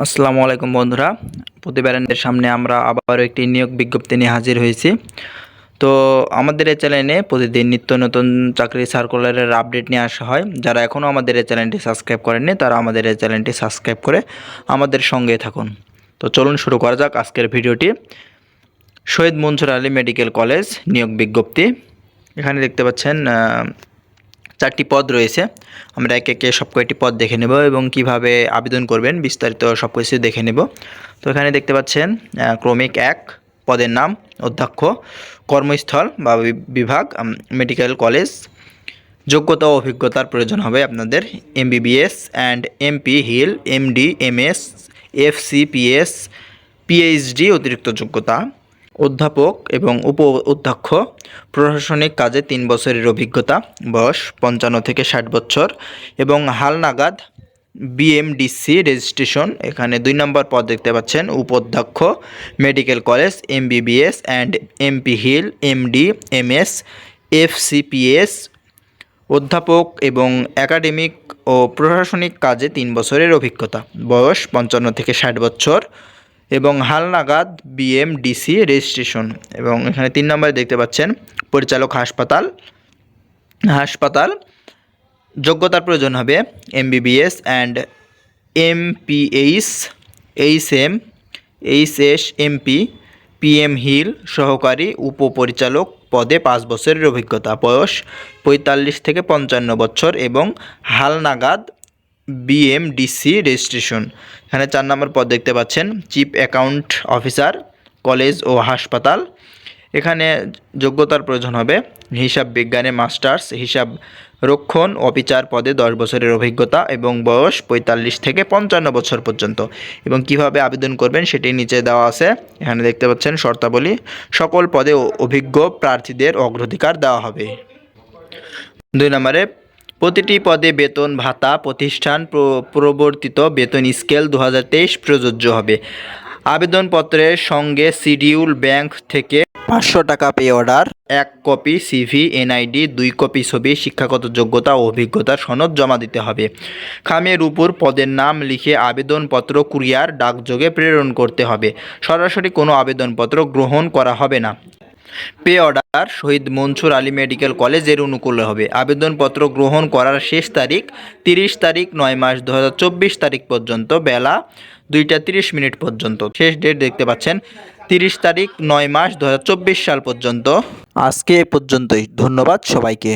আসসালামু আলাইকুম বন্ধুরা। প্রতিবেদনের সামনে আমরা আবারও একটি নিয়োগ বিজ্ঞপ্তি নিয়ে হাজির হয়েছি। তো আমাদের এই চ্যানেলে প্রতিদিন নিত্য নতুন চাকরি সার্কুলারের আপডেট নিয়ে আসা হয়। যারা এখনও আমাদের এই চ্যানেলটি সাবস্ক্রাইব করেননি, তারা আমাদের এই চ্যানেলটি সাবস্ক্রাইব করে আমাদের সঙ্গে থাকুন। তো চলুন শুরু করা যাক আজকের ভিডিওটি। শহীদ মনসুর আলী মেডিকেল কলেজ নিয়োগ বিজ্ঞপ্তি। এখানে দেখতে পাচ্ছেন চারটি পদ রয়েছে। আমরা একে একে সব কয়েকটি পদ দেখে নেব এবং কীভাবে আবেদন করবেন বিস্তারিত সব কিছু দেখে নেব। তো এখানে দেখতে পাচ্ছেন ক্রমিক এক, পদের নাম, অধ্যক্ষ, কর্মস্থল বা বিভাগ মেডিকেল কলেজ যোগ্যতা ও অভিজ্ঞতার প্রয়োজন হবে আপনাদের MBBS and MPhil MD MS FCPS PhD অতিরিক্ত যোগ্যতা। অধ্যাপক এবং উপ অধ্যক্ষ প্রশাসনিক কাজে তিন বছরের অভিজ্ঞতা, বয়স পঞ্চান্ন থেকে ষাট বছর এবং হালনাগাদ বিএমডিসি রেজিস্ট্রেশন এখানে দুই নম্বর পদ দেখতে পাচ্ছেন উপাধ্যক্ষ medical college MBBS and MPhil MD MS FCPS অধ্যাপক এবং একাডেমিক ও প্রশাসনিক কাজে তিন বছরের অভিজ্ঞতা, বয়স পঞ্চান্ন থেকে ষাট বছর। এবং হালনাগাদ বিএমডিসি রেজিস্ট্রেশন এবং এখানে তিন নম্বরে দেখতে পাচ্ছেন, পরিচালক হাসপাতাল। হাসপাতাল, যোগ্যতার প্রয়োজন হবে MBBS and MPH H M H S MP PM hill সহকারী উপপরিচালক পদে পাঁচ বছরের অভিজ্ঞতা। বয়স পঁয়তাল্লিশ থেকে পঞ্চান্ন বছর এবং হালনাগাদ বিএমডিসি রেজিস্ট্রেশন এখানে চার নম্বর পদ দেখতে পাচ্ছেন চিফ অ্যাকাউন্ট অফিসার কলেজ ও হাসপাতাল এখানে যোগ্যতার প্রয়োজন হবে, হিসাব বিজ্ঞানে মাস্টার্স হিসাব রক্ষণ অফিসার পদে দশ বছরের অভিজ্ঞতা এবং বয়স পঁয়তাল্লিশ থেকে পঞ্চান্ন বছর পর্যন্ত। এবং কীভাবে আবেদন করবেন সেটি নিচে দেওয়া আছে। এখানে দেখতে পাচ্ছেন শর্তাবলী, সকল পদে অভিজ্ঞ প্রার্থীদের অগ্রাধিকার দেওয়া হবে। দুই নম্বরে প্রতিটি পদে বেতন ভাতা প্রতিষ্ঠান প্রবর্তিত বেতন স্কেল দু হাজার তেইশ প্রযোজ্য হবে। আবেদনপত্রের সঙ্গে শিডিউল ব্যাংক থেকে পাঁচশো টাকা পে অর্ডার, এক কপি সিভি, এনআইডি, দুই কপি ছবি, শিক্ষাগত যোগ্যতা ও অভিজ্ঞতার সনদ জমা দিতে হবে। খামের উপর পদের নাম লিখে আবেদনপত্র কুরিয়ার ডাকযোগে প্রেরণ করতে হবে। সরাসরি কোনো আবেদনপত্র গ্রহণ করা হবে না। Pay order, Shaheed Mansur Ali medical কলেজের অনুকূলে হবে। আবেদনপত্র গ্রহণ করার শেষ তারিখ তিরিশ তারিখ নয় মাস দু হাজার চব্বিশ তারিখ পর্যন্ত, বেলা দুইটা তিরিশ মিনিট পর্যন্ত। শেষ ডেট দেখতে পাচ্ছেন, তিরিশ তারিখ নয় মাস দু হাজার চব্বিশ সাল পর্যন্ত। আজকে এ পর্যন্তই, ধন্যবাদ সবাইকে।